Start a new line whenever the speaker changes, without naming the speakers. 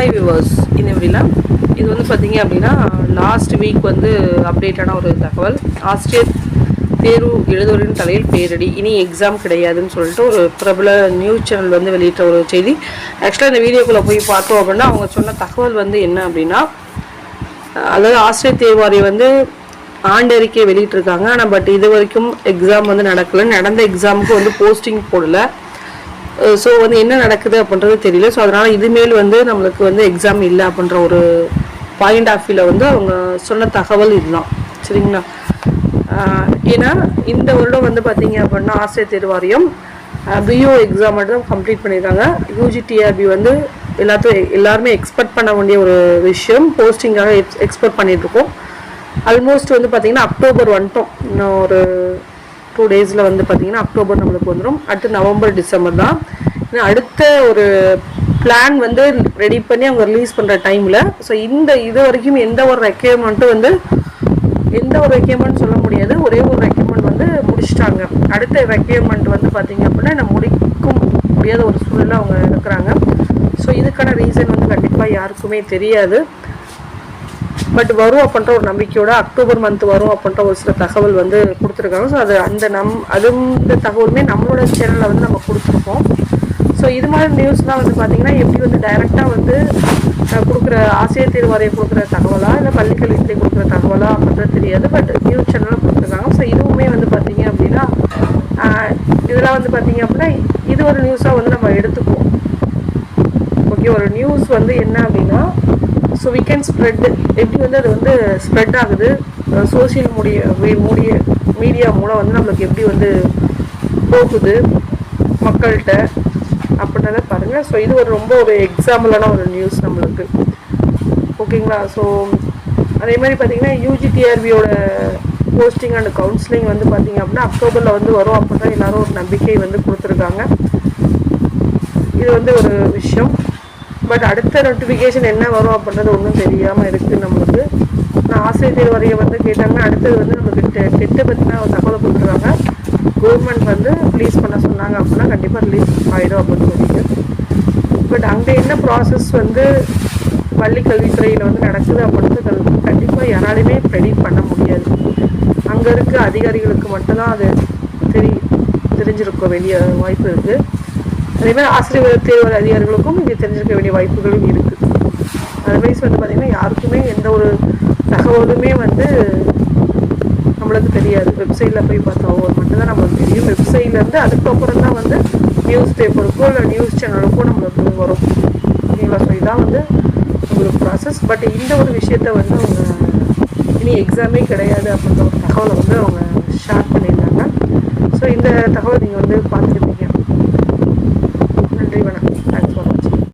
Hi viewers இந்த வீடியோவில் இது வந்து பார்த்தீங்க அப்படின்னா லாஸ்ட் வீக் வந்து அப்டேட்டான ஒரு தகவல். ஆஸ்திரேலிய தேர்வு எழுதுவரின் தலையில் பேரடி. இனி எக்ஸாம் கிடையாதுன்னு சொல்லிட்டு ஒரு பிரபல நியூஸ் சேனல் வந்து வெளியிட்ட ஒரு செய்தி. ஆக்சுவலாக இந்த வீடியோக்குள்ளே போய் பார்த்தோம் அப்படின்னா அவங்க சொன்ன தகவல் வந்து என்ன அப்படின்னா அதாவது ஆசிரியர் தேர்வாரியம் வந்து ஆண்டறிக்கை வெளியிட்டிருக்காங்க. ஆனால் பட் இது வரைக்கும் எக்ஸாம் வந்து நடக்கலை. நடந்த எக்ஸாமுக்கு வந்து போஸ்டிங் போடல. ஸோ வந்து என்ன நடக்குது அப்படின்றது தெரியல. ஸோ அதனால் இதுமேல் வந்து நம்மளுக்கு வந்து எக்ஸாம் இல்லை அப்படின்ற ஒரு பாயிண்ட் ஆஃப் வியூவில் வந்து அவங்க சொன்ன தகவல் இதுதான். சரிங்களா? ஏன்னா இந்த வருடம் வந்து பார்த்தீங்க அப்படின்னா ஆசிரியர் தேர்வாரியம் பிஓ எக்ஸாம் மட்டும் தான் கம்ப்ளீட் பண்ணியிருக்காங்க யூஜிடிஆர்பி வந்து எல்லாத்தையும் எல்லாருமே எக்ஸ்பெக்ட் பண்ண வேண்டிய ஒரு விஷயம். போஸ்டிங்காக எக்ஸ்பெக்ட் பண்ணிகிட்ருக்கோம் ஆல்மோஸ்ட் வந்து பார்த்தீங்கன்னா அக்டோபர் வந்துட்டோம் இன்னும் ஒரு டூ டேஸில் வந்து பார்த்தீங்கன்னா அக்டோபர் நம்மளுக்கு வந்துடும் அடுத்து நவம்பர் டிசம்பர் தான். அடுத்த ஒரு பிளான் வந்து ரெடி பண்ணி அவங்க ரிலீஸ் பண்ணுற டைமில் ஸோ இந்த இது வரைக்கும் எந்த ஒரு ரெக்யர்மெண்ட்டும் வந்து எந்த ஒரு ரெக்யர்மெண்ட் சொல்ல முடியாது. ஒரே ஒரு ரெக்யர்மெண்ட் வந்து முடிச்சிட்டாங்க. அடுத்த ரெக்யர்மெண்ட் வந்து பார்த்தீங்க அப்படின்னா நம்ம முடிக்கும் முடியாத ஒரு சூழலில் அவங்க இருக்கிறாங்க. ஸோ இதுக்கான ரீசன் வந்து கண்டிப்பாக யாருக்குமே தெரியாது. பட் வரும் அப்படின்ற ஒரு நம்பிக்கையோட அக்டோபர் மந்த் வரும் அப்படின்ற ஒரு சில தகவல் வந்து கொடுத்துருக்காங்க. ஸோ அது அந்த நம் அது இந்த தகவலுமே நம்மளோட சேனலில் வந்து நம்ம கொடுத்துருக்கோம். ஸோ இது மாதிரி நியூஸ்லாம் வந்து பார்த்தீங்கன்னா எப்படி வந்து டைரெக்டாக வந்து கொடுக்குற ஆசிரியர் தேர்வாரியம் கொடுக்குற தகவலா இல்லை பள்ளிக்கல்வித்துறை கொடுக்குற தகவலா அப்படின்றது தெரியாது. பட் நியூஸ் சேனலில் கொடுத்துருக்காங்க. ஸோ இதுவுமே வந்து பார்த்தீங்க அப்படின்னா இதெல்லாம் வந்து பார்த்தீங்க அப்படின்னா இது ஒரு நியூஸாக வந்து நம்ம எடுத்துக்குவோம். ஓகே ஒரு நியூஸ் வந்து என்ன அப்படின்னா ஸோ வி கேன் ஸ்ப்ரெட் எப்படி வந்து அது வந்து ஸ்ப்ரெட் ஆகுது? சோஷியல் மீடியா மூடிய மீடியா மூலம் வந்து நம்மளுக்கு எப்படி வந்து போகுது மக்கள்கிட்ட? அப்படின்றத பாருங்கள் ஸோ இது ஒரு ரொம்ப ஒரு எக்ஸாம்பிளான ஒரு நியூஸ் நம்மளுக்கு. ஓகேங்களா? ஸோ அதே மாதிரி பார்த்தீங்கன்னா யூஜிடிஆர்பியோட போஸ்டிங் அண்ட் கவுன்சிலிங் வந்து பார்த்தீங்க அப்படின்னா அக்டோபரில் வந்து வரும். அப்புடி தான் எல்லோரும் ஒரு நம்பிக்கை வந்து கொடுத்துருக்காங்க. இது வந்து ஒரு விஷயம். பட் அடுத்த நோட்டிஃபிகேஷன் என்ன வரும் அப்படின்றது ஒன்றும் தெரியாமல் இருக்குது நம்மளுக்கு. நான் ஆசிரியர் வரைய வந்து கேட்டாங்கன்னா அடுத்தது வந்து நமக்கு டெ டெட்டை பற்றின ஒரு தகவலை கொடுத்துருக்காங்க. கவர்மெண்ட் வந்து ரிலீஸ் பண்ண சொன்னாங்க அப்படின்னா கண்டிப்பாக ரிலீஸ் ஆகிடும் அப்படின்னு சொல்லிட்டு. பட் அங்கே என்ன ப்ராசஸ் வந்து பள்ளி கல்வித்துறையில் வந்து நடக்குது அப்படின்றது கண்டிப்பாக யாராலையுமே ப்ரெடிக்ட் பண்ண முடியாது. அங்கே இருக்க அதிகாரிகளுக்கு மட்டும்தான் அது தெரி தெரிஞ்சிருக்க வேண்டிய வாய்ப்பு இருக்குது அதே மாதிரி ஆசிரியர் தேர்வு அதிகாரிகளுக்கும் இங்கே தெரிஞ்சிருக்க வேண்டிய வாய்ப்புகளும் இருக்குது அதர்வைஸ் வந்து பார்த்திங்கன்னா யாருக்குமே எந்த ஒரு தகவலுமே வந்து நம்மளுக்கு தெரியாது. வெப்சைட்டில் போய் பார்த்தா ஒரு மட்டும்தான் நம்மளுக்கு தெரியும். வெப்சைட்லேருந்து அதுக்கப்புறம் தான் வந்து நியூஸ் பேப்பருக்கோ இல்லை நியூஸ் சேனலுக்கோ நம்மளுக்கு வரும். ஓகேங்களா? ஸோ இதான் வந்து ஒரு ப்ராசஸ் பட் இந்த ஒரு விஷயத்த வந்து அவங்க இனி எக்ஸாமே கிடையாது அப்படின்ற ஒரு தகவலை வந்து அவங்க ஷேர் பண்ணியிருந்தாங்க ஸோ இந்த தகவல் நீங்கள் வந்து பார்த்துருப்பீங்க.